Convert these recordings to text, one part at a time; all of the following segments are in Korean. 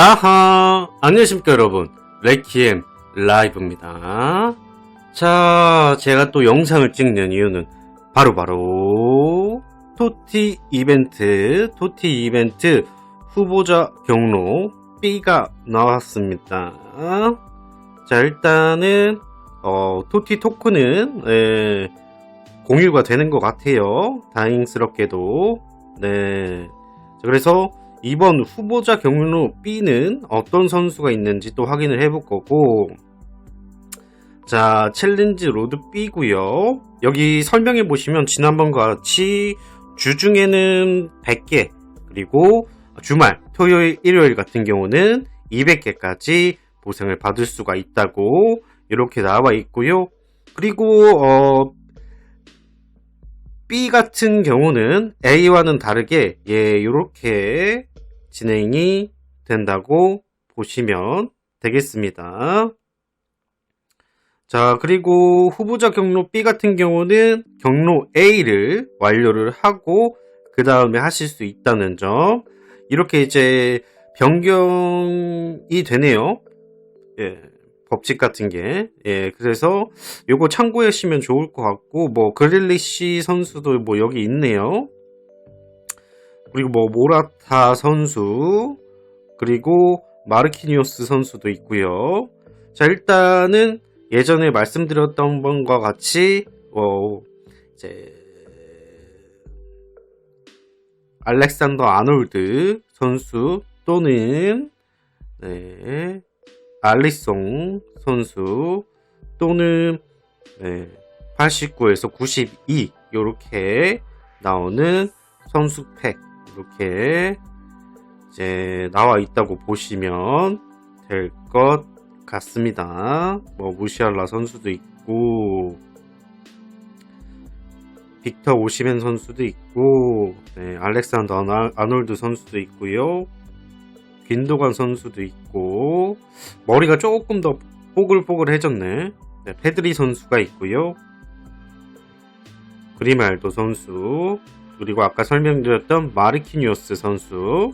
라하. 안녕하십니까 여러분. 레키엠 라이브입니다. 자 제가 또 영상을 찍는 이유는 바로바로 토티 이벤트 토티 이벤트 후보자 경로 B가 나왔습니다. 자 일단은 어, 토티 토큰은 예, 공유가 되는 것 같아요. 다행스럽게도. 네. 자, 그래서 이번 후보자 경로 B는 어떤 선수가 있는지 또 확인을 해볼 거고. 자 챌린지 로드 B고요. 여기 설명해 보시면 지난번과 같이 주중에는 100개 그리고 주말 토요일 일요일 같은 경우는 200개까지 보상을 받을 수가 있다고 이렇게 나와 있고요. 그리고 어 B 같은 경우는 A와는 다르게 예, 이렇게 진행이 된다고 보시면 되겠습니다. 자, 그리고 후보자 경로 B 같은 경우는 경로 A를 완료를 하고 그 다음에 하실 수 있다는 점. 이렇게 이제 변경이 되네요. 예. 법칙 같은 게. 예, 그래서 요거 참고하시면 좋을 것 같고, 뭐, 그릴리시 선수도 뭐 여기 있네요. 그리고 뭐, 모라타 선수, 그리고 마르키니오스 선수도 있고요. 자, 일단은 예전에 말씀드렸던 번과 같이, 뭐, 이제, 알렉산더 아놀드 선수 또는, 네, 알리송 선수 또는 네, 89에서 92 이렇게 나오는 선수 팩 이렇게 이제 나와 있다고 보시면 될 것 같습니다. 뭐 무시알라 선수도 있고 빅터 오시멘 선수도 있고 네, 알렉산더 아놀드 선수도 있고요. 빈도관 선수도 있고 머리가 조금 더 뽀글뽀글해졌네. 네, 페드리 선수가 있고요. 그리말도 선수 그리고 아까 설명드렸던 마르키니오스 선수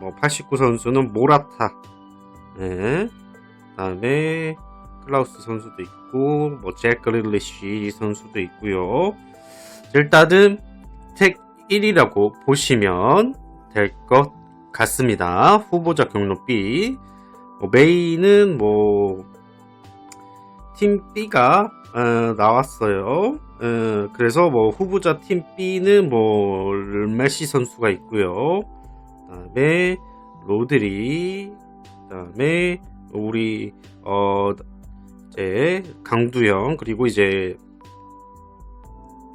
뭐 89 선수는 모라타 네. 그다음에 클라우스 선수도 있고 뭐잭 그릴리시 선수도 있고요. 일단은 택 1이라고 보시면 될 것 같습니다. 후보자 경로 B. 뭐 메인은 뭐, 팀 B가, 어, 나왔어요. 어, 그래서 뭐, 후보자 팀 B는 뭐, 메시 선수가 있고요. 그 다음에, 로드리, 그 다음에, 우리, 어, 이제, 강두영, 그리고 이제,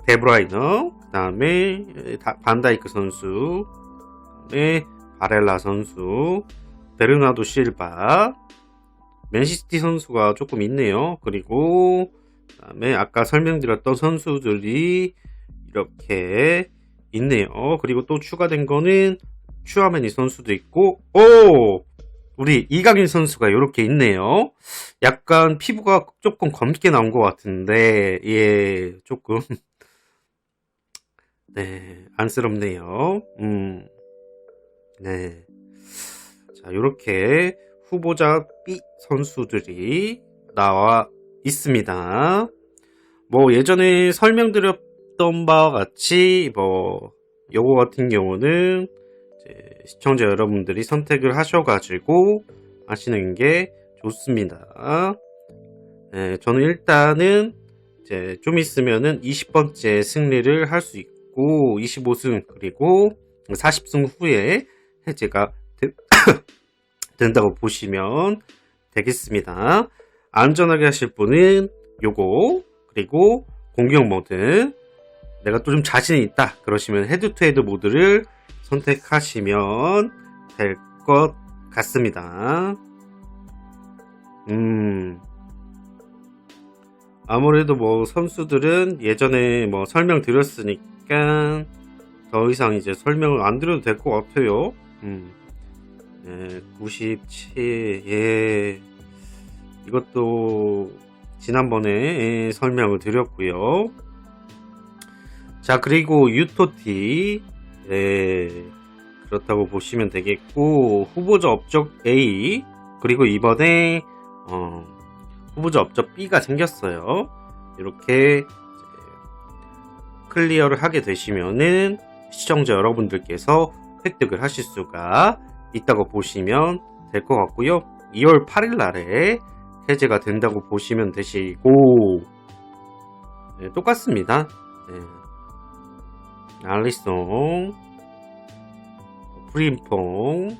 데브라이너, 그 다음에, 반다이크 선수, 네, 바렐라 선수, 베르나도 실바, 맨시티 선수가 조금 있네요. 그리고 그 다음에 아까 설명드렸던 선수들이 이렇게 있네요. 그리고 또 추가된 거는 슈아메니 선수도 있고, 오! 우리 이강인 선수가 이렇게 있네요. 약간 피부가 조금 검게 나온 것 같은데, 예, 조금, 네, 안쓰럽네요. 음. 네. 자, 이렇게 후보자 B 선수들이 나와 있습니다. 뭐 예전에 설명드렸던 바와 같이 뭐 요거 같은 경우는 시청자 여러분들이 선택을 하셔가지고 하시는 게 좋습니다. 네, 저는 일단은 이제 좀 있으면은 20번째 승리를 할 수 있고 25승 그리고 40승 후에 해제가 되, 된다고 보시면 되겠습니다. 안전하게 하실 분은 요거 그리고 공격 모드 내가 또 좀 자신이 있다 그러시면 헤드 투 헤드 모드를 선택하시면 될 것 같습니다. 음 아무래도 뭐 선수들은 예전에 뭐 설명 드렸으니까 더 이상 이제 설명을 안 드려도 될 것 같아요. 음. 예, 97, 예. 이것도 지난번에 예, 설명을 드렸고요. 자, 그리고 유토티, 예. 그렇다고 보시면 되겠고 후보자 업적 A 그리고 이번에 어, 후보자 업적 B가 생겼어요. 이렇게 이제 클리어를 하게 되시면은 시청자 여러분들께서 획득을 하실 수가 있다고 보시면 될 것 같고요. 2월 8일 날에 해제가 된다고 보시면 되시고 네, 똑같습니다. 네. 알리송 프림퐁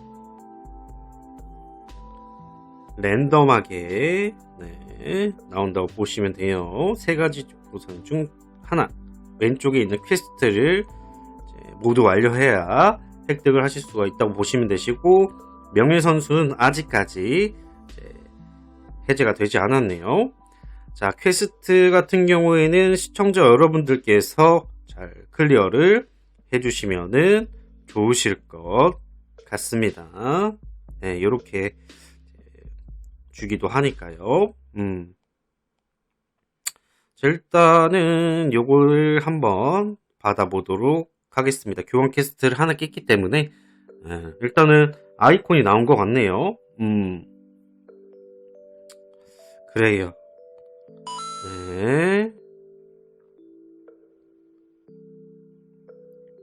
랜덤하게 네, 나온다고 보시면 돼요. 세 가지 보상 중 하나 왼쪽에 있는 퀘스트를 모두 완료해야 획득을 하실 수가 있다고 보시면 되시고 명예 선수는 아직까지 해제가 되지 않았네요. 자 퀘스트 같은 경우에는 시청자 여러분들께서 잘 클리어를 해주시면은 좋으실 것 같습니다. 네, 이렇게 주기도 하니까요. 음. 자, 일단은 요걸 한번 받아보도록 하겠습니다. 교환 퀘스트를 하나 깼기 때문에 예, 일단은 아이콘이 나온 것 같네요. 음. 그래요. 네.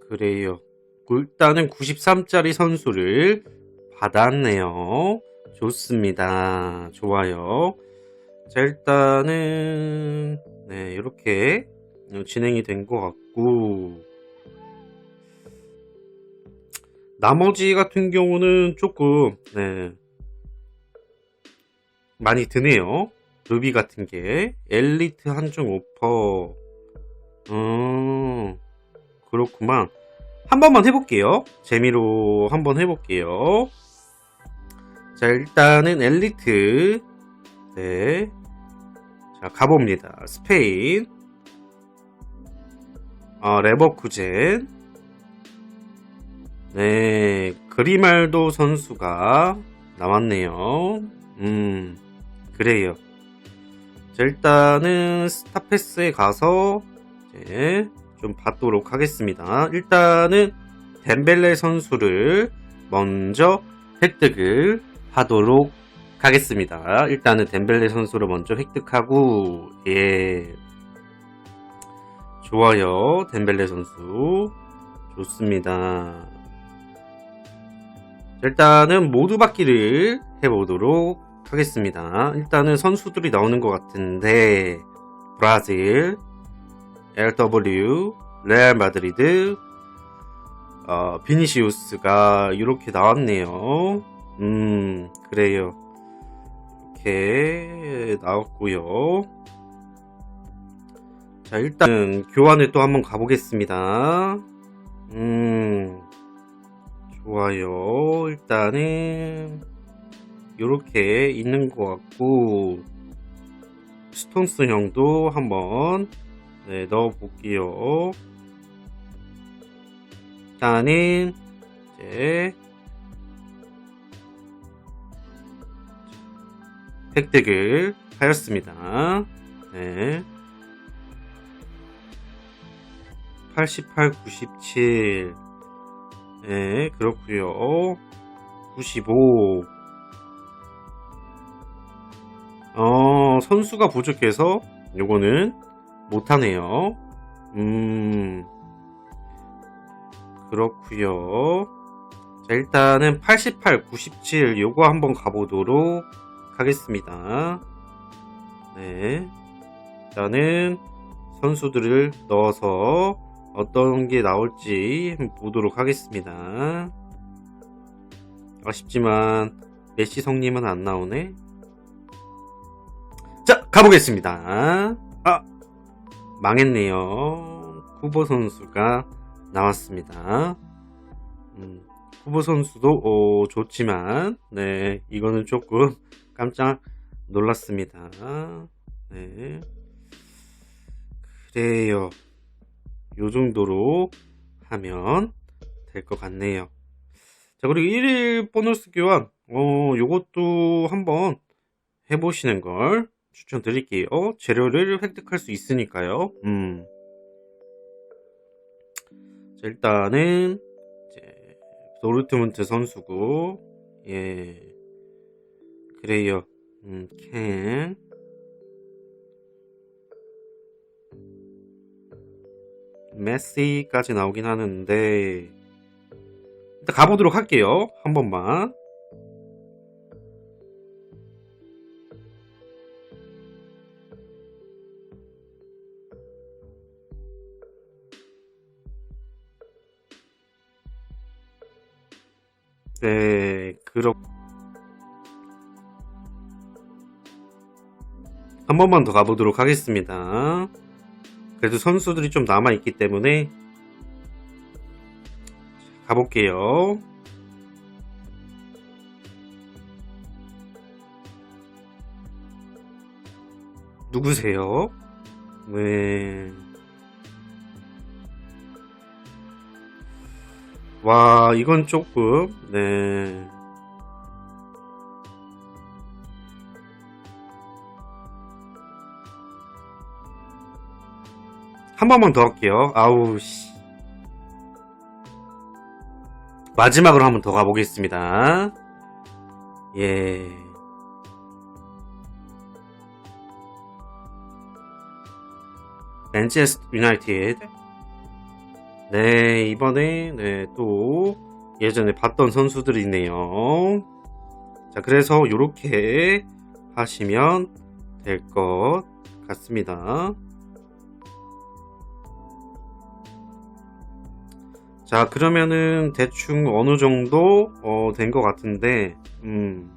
그래요. 일단은 93짜리 선수를 받았네요. 좋습니다. 좋아요. 자, 일단은, 네, 이렇게 진행이 된 것 같고, 나머지 같은 경우는 조금, 네, 많이 드네요. 루비 같은 게. 엘리트 한중 오퍼. 음, 그렇구만. 한 번만 해볼게요. 재미로 한번 해볼게요. 자, 일단은 엘리트. 네. 자, 가봅니다. 스페인. 어, 레버쿠젠. 네. 그리말도 선수가 나왔네요. 음, 그래요. 자, 일단은 스타패스에 가서 이제 좀 받도록 하겠습니다. 일단은 덴벨레 선수를 먼저 획득을 하도록 하겠습니다. 일단은 덴벨레 선수를 먼저 획득하고 예 좋아요 덴벨레 선수 좋습니다. 자, 일단은 모두 받기를 해보도록 하겠습니다. 일단은 선수들이 나오는 것 같은데 브라질, LW, 레알 마드리드, 어, 비니시우스가 이렇게 나왔네요. 음, 그래요. 이렇게 나왔고요. 자, 일단 교환을 또 한번 가보겠습니다. 음, 좋아요. 일단은 이렇게 있는 것 같고 스톤스 형도 한번 네, 넣어 볼게요. 일단은 이제 획득을 하였습니다. 네. 88, 97. 네, 그렇고요 95. 어, 선수가 부족해서 요거는 못하네요. 음, 그렇고요 자, 일단은 88, 97 요거 한번 가보도록 하겠습니다. 네. 일단은 선수들을 넣어서 어떤 게 나올지 보도록 하겠습니다. 아쉽지만 메시 성님은 안 나오네. 자, 가보겠습니다. 아, 망했네요. 쿠보 선수가 나왔습니다. 음, 쿠보 선수도 어, 좋지만, 네, 이거는 조금 깜짝 놀랐습니다. 네. 그래요. 요 정도로 하면 될 것 같네요. 자, 그리고 1일 보너스 교환, 어, 요것도 한번 해보시는 걸 추천드릴게요. 재료를 획득할 수 있으니까요. 음. 자, 일단은, 이제, 도르트문트 선수고, 예. 그래요. 음, 캔. 메시까지 나오긴 하는데, 일단 가보도록 할게요. 한 번만. 네, 그렇, 한 번만 더 가보도록 하겠습니다. 그래도 선수들이 좀 남아있기 때문에, 가볼게요. 누구세요? 네. 와, 이건 조금, 네. 한 번만 더 할게요. 아우, 씨. 마지막으로 한 번 더 가보겠습니다. 예. 맨체스터 유나이티드. 네, 이번에, 네, 또, 예전에 봤던 선수들이네요. 자, 그래서 이렇게 하시면 될 것 같습니다. 자, 그러면은 대충 어느 정도 어, 된 것 같은데, 음.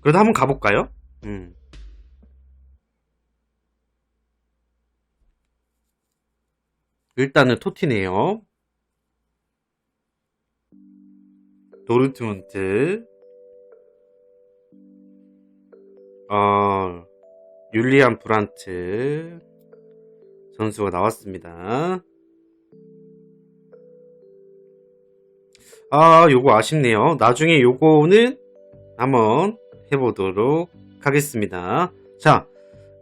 그래도 한번 가볼까요? 음. 일단은 토티네요. 도르트문트, 어, 율리안 브란트 선수가 나왔습니다. 아, 요거 아쉽네요. 나중에 요거는 한번 해보도록 하겠습니다. 자,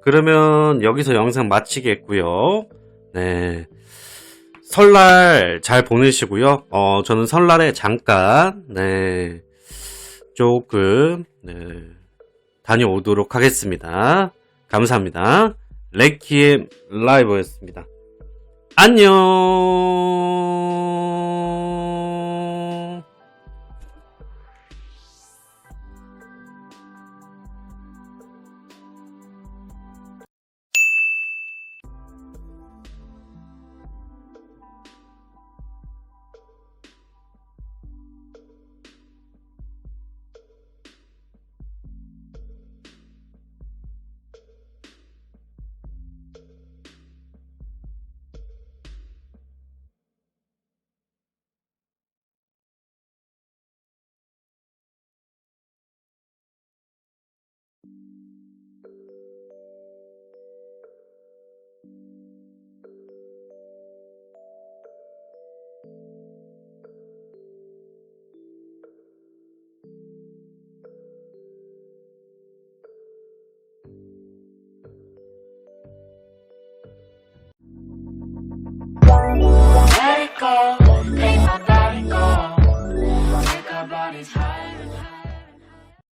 그러면 여기서 영상 마치겠고요. 네. 설날 잘 보내시고요. 어, 저는 설날에 잠깐, 네, 조금, 네, 다녀오도록 하겠습니다. 감사합니다. 레키엠 라이브였습니다. 안녕!